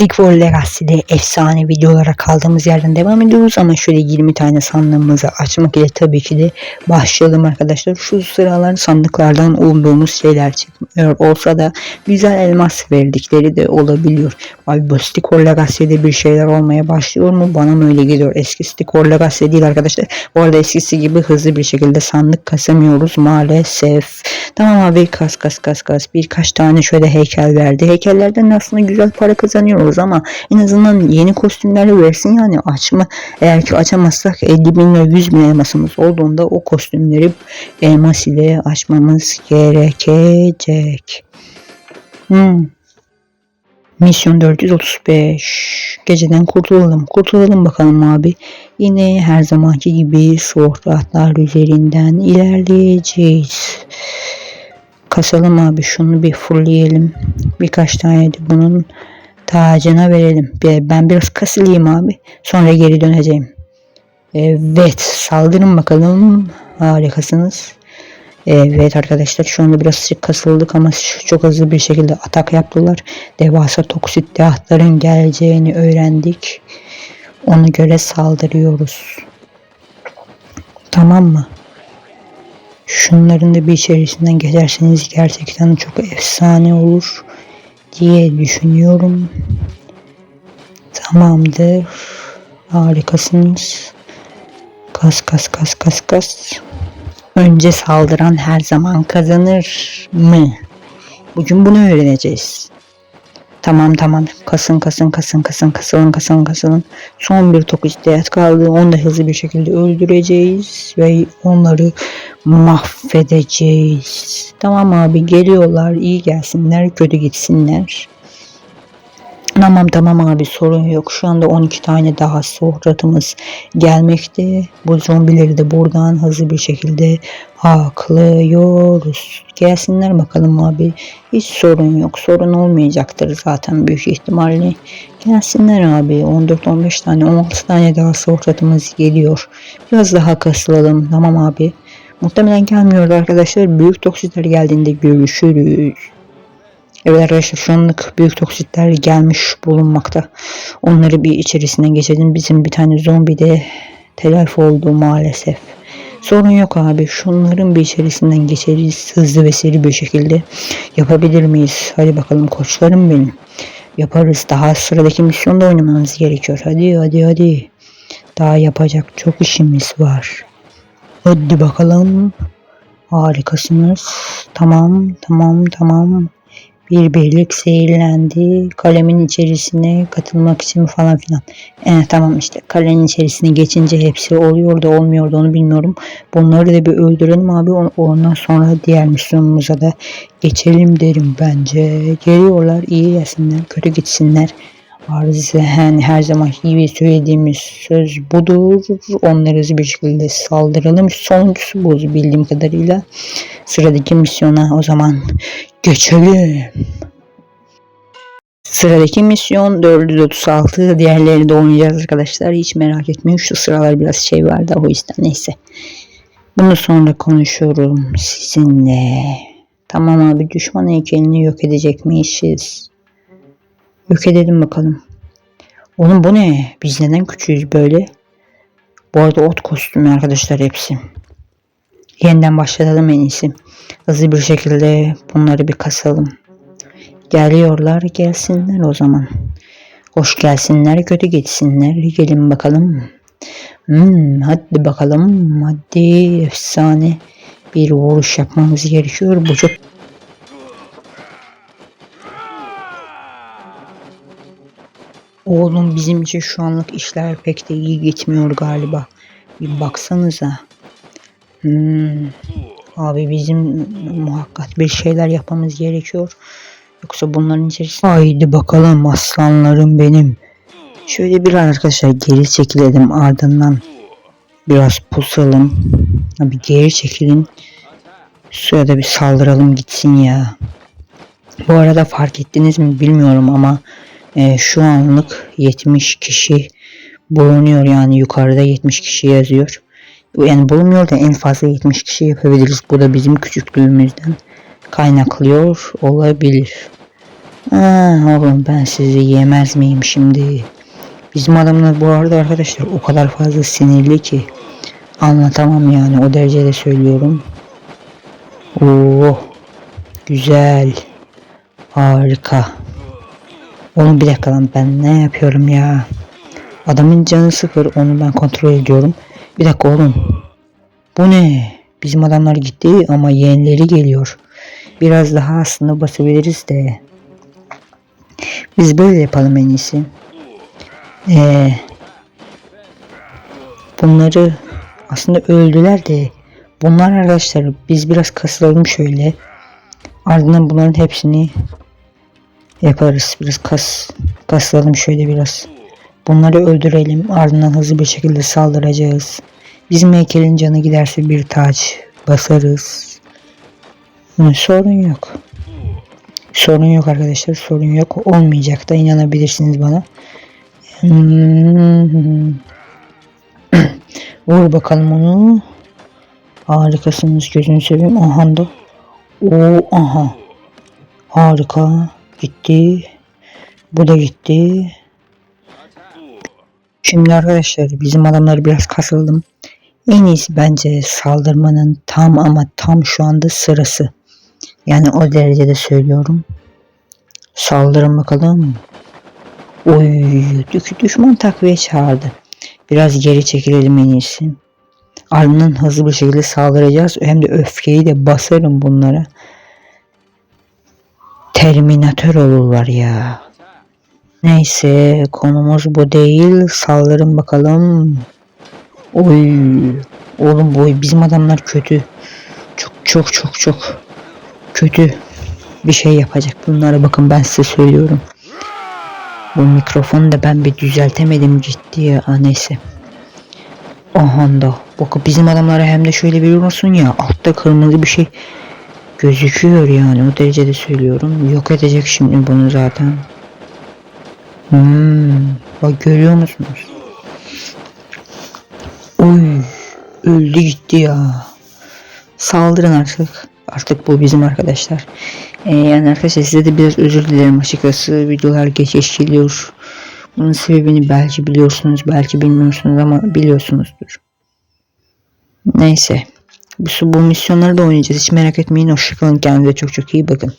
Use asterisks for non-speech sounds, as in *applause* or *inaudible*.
Stick for Legacy'de efsane videolara kaldığımız yerden devam ediyoruz ama şöyle 20 tane sandığımızı açmak ile tabii ki de başlayalım arkadaşlar. Şu sıralar sandıklardan olduğumuz şeyler çıkmıyor olsa da güzel elmas verdikleri de olabiliyor. Abi bu Stick for Legacy'de bir şeyler olmaya başlıyor mu? Bana mı öyle geliyor? Eski Stick for Legacy değil arkadaşlar. Bu arada eskisi gibi hızlı bir şekilde sandık kasamıyoruz maalesef. Tamam abi kas kas kas kas birkaç tane şöyle heykel verdi. Heykellerden aslında güzel para kazanıyoruz ama en azından yeni kostümleri versin yani açma. Eğer ki açamazsak 50 bin lira 100 bin elmasımız olduğunda o kostümleri elmas ile açmamız gerekecek. Hmm. Misyon 435. Geceden kurtulalım. Kurtulalım bakalım abi. Yine her zamanki gibi sokratlar üzerinden ilerleyeceğiz. Kasalım abi şunu bir fullleyelim. Birkaç tane de bunun tacına verelim. Ben biraz kasılayım abi. Sonra geri döneceğim. Evet saldırın bakalım. Harikasınız. Evet arkadaşlar şu anda biraz kasıldık ama çok hızlı bir şekilde atak yaptılar. Devasa toksit dehatların geleceğini öğrendik. Ona göre saldırıyoruz. Tamam mı? Şunların da bir içerisinden geçerseniz gerçekten çok efsane olur diye düşünüyorum. Tamamdır. Harikasınız. Kas kas kas kas kas. Önce saldıran her zaman kazanır mı? Bugün bunu öğreneceğiz. Tamam tamam. Kasın kasın kasın kasın kasılın kasılın kasılın. Son bir tok ihtiyat kaldı. Onu da hızlı bir şekilde öldüreceğiz. Ve onları mahvedeceğiz. Tamam abi geliyorlar. iyi gelsinler. Kötü gitsinler. Tamam tamam abi sorun yok. Şu anda 12 tane daha sohratımız gelmekte. Bu zombileri de buradan hızlı bir şekilde haklıyoruz. Gelsinler bakalım abi. Hiç sorun yok. Sorun olmayacaktır zaten büyük ihtimalle. Gelsinler abi. 14-15 tane 16 tane daha sohratımız geliyor. Biraz daha kasılalım. Tamam abi. Muhtemelen gelmiyor arkadaşlar. Büyük toksitler geldiğinde görüşürüz. Evet arkadaşlar büyük toksitler gelmiş bulunmakta. Onları bir içerisinden geçelim. Bizim bir tane zombi de telafi oldu maalesef. Sorun yok abi. Şunların bir içerisinden geçeriz hızlı ve seri bir şekilde. Yapabilir miyiz? Hadi bakalım koçlarım benim. Yaparız. Daha sıradaki misyonda oynamamız gerekiyor. Hadi hadi hadi. Daha yapacak çok işimiz var. Hadi bakalım. Harikasınız. Tamam tamam tamam bir birlik seyirlendi. Kalemin içerisine katılmak için falan filan. E, tamam işte kalenin içerisine geçince hepsi oluyor da olmuyor da onu bilmiyorum. Bunları da bir öldürelim abi. On- Ondan sonra diğer misyonumuza da geçelim derim bence. Geliyorlar iyi gelsinler kötü gitsinler. Arz yani her zaman gibi söylediğimiz söz budur. Onları bir şekilde saldıralım. Sonuncusu bu bildiğim kadarıyla. Sıradaki misyona o zaman geçelim. Sıradaki misyon 436. Diğerleri de oynayacağız arkadaşlar. Hiç merak etmeyin. Şu sıralar biraz şey vardı o yüzden neyse. Bunu sonra konuşuyorum sizinle. Tamam abi düşman heykelini yok edecekmişiz. Yok edelim bakalım. Oğlum bu ne? Biz neden küçüğüz böyle? Bu arada ot kostümü arkadaşlar hepsi. Yeniden başlayalım en iyisi. Hızlı bir şekilde bunları bir kasalım. Geliyorlar gelsinler o zaman. Hoş gelsinler kötü gitsinler. Gelin bakalım. Hmm, hadi bakalım. Hadi efsane bir vuruş yapmamız gerekiyor. Bu çok Oğlum bizim için şu anlık işler pek de iyi gitmiyor galiba. Bir baksanıza. Hmm. Abi bizim muhakkak bir şeyler yapmamız gerekiyor. Yoksa bunların içerisinde... Haydi bakalım aslanlarım benim. Şöyle bir arkadaşlar geri çekilelim ardından biraz pusalım. Abi geri çekilin. Suya da bir saldıralım gitsin ya. Bu arada fark ettiniz mi bilmiyorum ama e, şu anlık 70 kişi bulunuyor yani yukarıda 70 kişi yazıyor. Yani bulunmuyor da en fazla 70 kişi yapabiliriz. Bu da bizim küçüklüğümüzden kaynaklıyor olabilir. Aa, oğlum ben sizi yemez miyim şimdi? Bizim adamlar bu arada arkadaşlar o kadar fazla sinirli ki anlatamam yani o derecede söylüyorum. Oo, güzel. Harika. Oğlum bir dakika ben ne yapıyorum ya? Adamın canı sıfır onu ben kontrol ediyorum. Bir dakika oğlum. Bu ne? Bizim adamlar gitti ama yeğenleri geliyor. Biraz daha aslında basabiliriz de. Biz böyle yapalım en iyisi. Ee, bunları aslında öldüler de bunlar arkadaşlar biz biraz kasılalım şöyle. Ardından bunların hepsini yaparız. Biraz kas kasılalım şöyle biraz. Bunları öldürelim. Ardından hızlı bir şekilde saldıracağız. Bizim heykelin canı giderse bir taç basarız. Hı, sorun yok. Sorun yok arkadaşlar. Sorun yok. Olmayacak da inanabilirsiniz bana. Hmm. *clears throat* Vur bakalım onu. Harikasınız gözünü seveyim. Aha da. Oo aha. Harika. Gitti. Bu da gitti. Şimdi arkadaşlar bizim adamları biraz kasıldım. En iyisi bence saldırmanın tam ama tam şu anda sırası. Yani o derecede söylüyorum. Saldırın bakalım. Oy düşman takviye çağırdı. Biraz geri çekilelim en iyisi. Ardından hızlı bir şekilde saldıracağız. Hem de öfkeyi de basarım bunlara. Terminatör olurlar ya. Neyse konumuz bu değil. Saldırın bakalım. Oy. Oğlum boy bizim adamlar kötü. Çok çok çok çok kötü bir şey yapacak. Bunlara bakın ben size söylüyorum. Bu mikrofonu da ben bir düzeltemedim ciddiye. Aa, neyse. Aha da. Bakın bizim adamlara hem de şöyle bir olsun ya. Altta kırmızı bir şey gözüküyor yani. O derecede söylüyorum. Yok edecek şimdi bunu zaten. Hmm, bak görüyor musunuz? Oy, öldü gitti ya. Saldırın artık. Artık bu bizim arkadaşlar. Ee, yani arkadaşlar size de biraz özür dilerim açıkçası. Videolar geç geç geliyor. Bunun sebebini belki biliyorsunuz, belki bilmiyorsunuz ama biliyorsunuzdur. Neyse. Bu, bu misyonları da oynayacağız. Hiç merak etmeyin. Hoşçakalın. Kendinize çok çok iyi bakın.